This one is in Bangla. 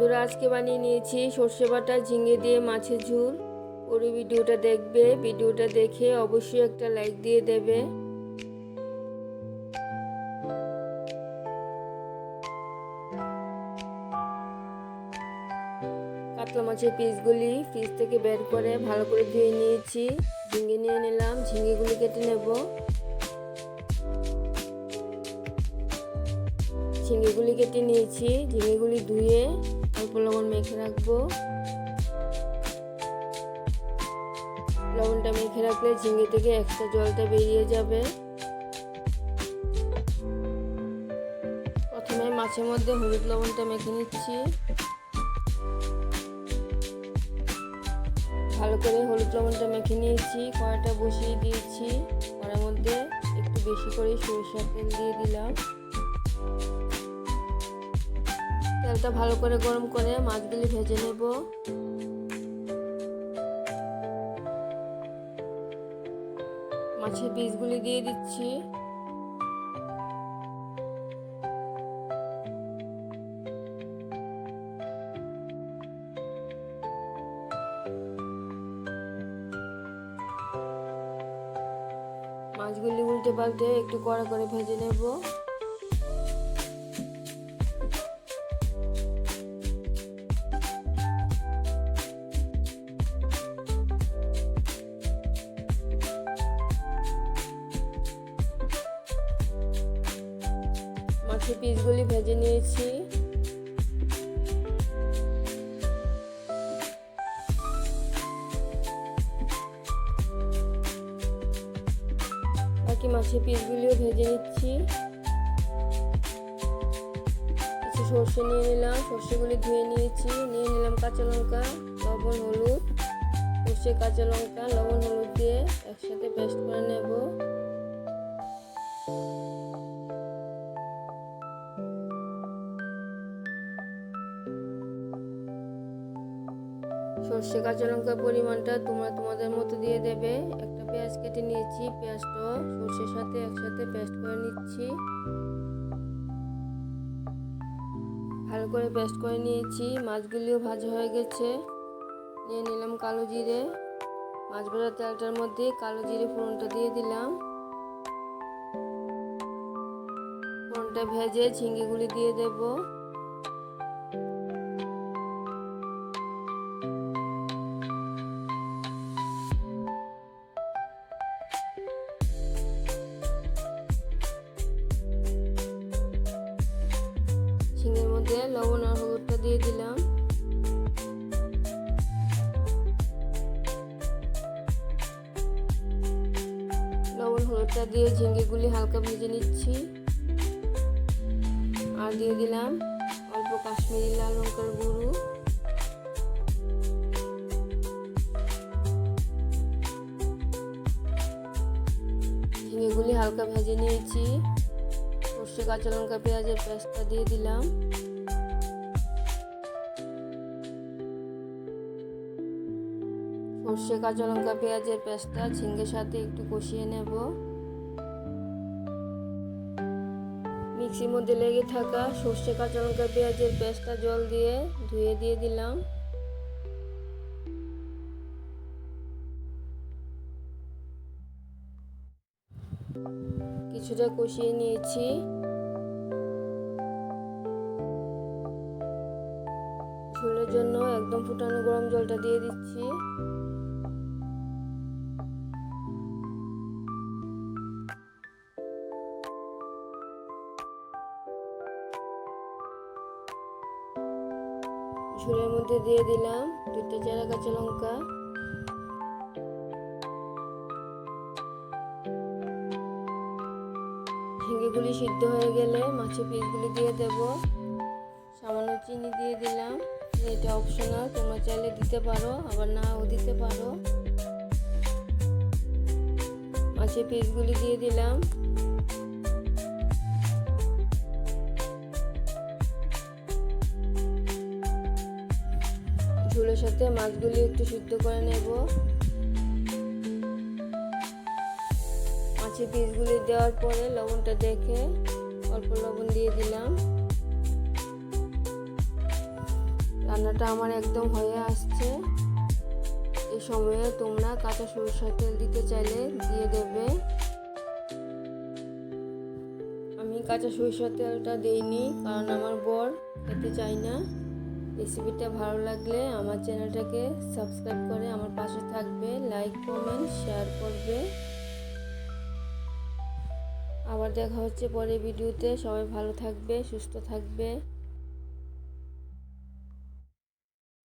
বন্ধুরা, আজকে বানিয়ে নিয়েছি সর্ষে বাটা, ঝিঙে দিয়ে মাছের ঝোল। পুরো ভিডিওটা দেখবে। ভিডিওটা দেখে অবশ্যই একটা লাইক দিয়ে দেবে। কাতলা মাছের পিসগুলি ফ্রিজ থেকে বের করে ভালো করে ধুয়ে নিয়েছি। ঝিঙে নিয়ে নিলাম। ঝিঙেগুলি কেটে নেব। ঝিঙেগুলি কেটে নিয়েছি। ঝিঙেগুলি ধুয়ে অল্প লবণ মেখে রাখব। লবণটা মেখে রাখলে ঝিঙে থেকে এক্সট্রা জলটা বেরিয়ে যাবে। প্রথমে মাছের মধ্যে হলুদ লবণটা মেখে নিচ্ছি। ভালো করে হলুদ লবণটা মেখে নিয়েছি কড়াটা বসিয়ে দিয়েছি। কড়ার মধ্যে একটু বেশি করে সরিষার তেল দিয়ে দিলাম। তেলটা ভালো করে গরম করে মাছগুলি ভেজে নেব। মাছের বীজগুলি দিয়ে দিচ্ছি। মাছগুলি উল্টে পাল্টে একটু কড়া করে ভেজে নেব। মাছের পিসগুলি ভেজে নিয়েছি। বাকি মাছের পিসগুলিও ভেজে নিচ্ছি। কিছু সর্ষে নিয়ে নিলাম, সর্ষেগুলি ধুয়ে নিয়েছি। নিয়ে নিলাম কাঁচা লঙ্কা, লবণ, হলুদ। সর্ষে, কাঁচা লঙ্কা, লবণ, হলুদ দিয়ে একসাথে পেস্ট করে নেব। সর্ষে কাঁচা লঙ্কার পরিমাণটা তোমরা তোমাদের মতো দিয়ে দেবে। একটা পেঁয়াজ কেটে নিয়েছি, পেঁয়াজটা সর্ষের সাথে একসাথে পেস্ট করে নিচ্ছি। ভালো করে পেস্ট করে নিয়েছি, মাছগুলিও ভাজা হয়ে গেছে। নিয়ে নিলাম কালো জিরে। মাছ ভাজা তেলটার মধ্যে কালো জিরে ফোড়নটা দিয়ে দিলাম। ফোড়নটা ভেজে ঝিঙ্গিগুলি দিয়ে দেবো। মধ্যে লবণ আর হলুদটা দিয়ে দিলাম। লবণ, হলুদটা দিয়ে ঝিঙ্গেগুলি হালকা ভেজে নিচ্ছি। আর দিয়ে দিলাম অল্প কাশ্মীরি লাল লঙ্কার গুঁড়ো। ঝিঙেগুলি হালকা ভেজে নিয়েছি। সর্ষে কাঁচা লঙ্কা, পেঁয়াজের পেস্টটা দিয়ে দিলাম। সর্ষে কাঁচা লঙ্কা, পেঁয়াজের পেস্টটা ঝিঙ্গের সাথে একটু কষিয়ে নেব। মিক্সির মধ্যে লেগে থাকা সর্ষে কাঁচা লঙ্কা, পেঁয়াজের পেস্টটা জল দিয়ে ধুয়ে দিয়ে দিলাম। কিছুটা কষিয়ে নিয়েছি। জন্য একদম ফুটানো গরম জলটা দিয়ে দিচ্ছি। ঝোলের মধ্যে দিয়ে দিলাম দুইটা চারা কাঁচা লঙ্কা। ঝিঙ্গেগুলি সিদ্ধ হয়ে গেলে মাছের পিসগুলি দিয়ে দেব। সামান্য চিনি দিয়ে দিলাম। এটা অপশনাল তোমরা চাইলে দিতে পারো, আবার নাও দিতে পারো। মাছের পিসগুলি দিয়ে দিলাম। ঝোলের সাথে মাছগুলি একটু সিদ্ধ করে নেব। মাছের পিসগুলি দেওয়ার পরে লবণটা দেখে অল্প লবণ দিয়ে দিলাম। রান্নাটা আমার একদম হয়ে আসছে। এই সময়ে তোমরা কাঁচা সরিষার তেল দিতে চাইলে দিয়ে দেবে। আমি কাঁচা সরিষার তেলটা দিইনি, কারণ আমার বর খেতে চাই না। রেসিপিটা ভালো লাগলে আমার চ্যানেলটাকে সাবস্ক্রাইব করে আমার পাশে থাকবে, লাইক, কমেন্ট, শেয়ার করবে। আবার দেখা হচ্ছে পরে ভিডিওতে। সবাই ভালো থাকবে, সুস্থ থাকবে।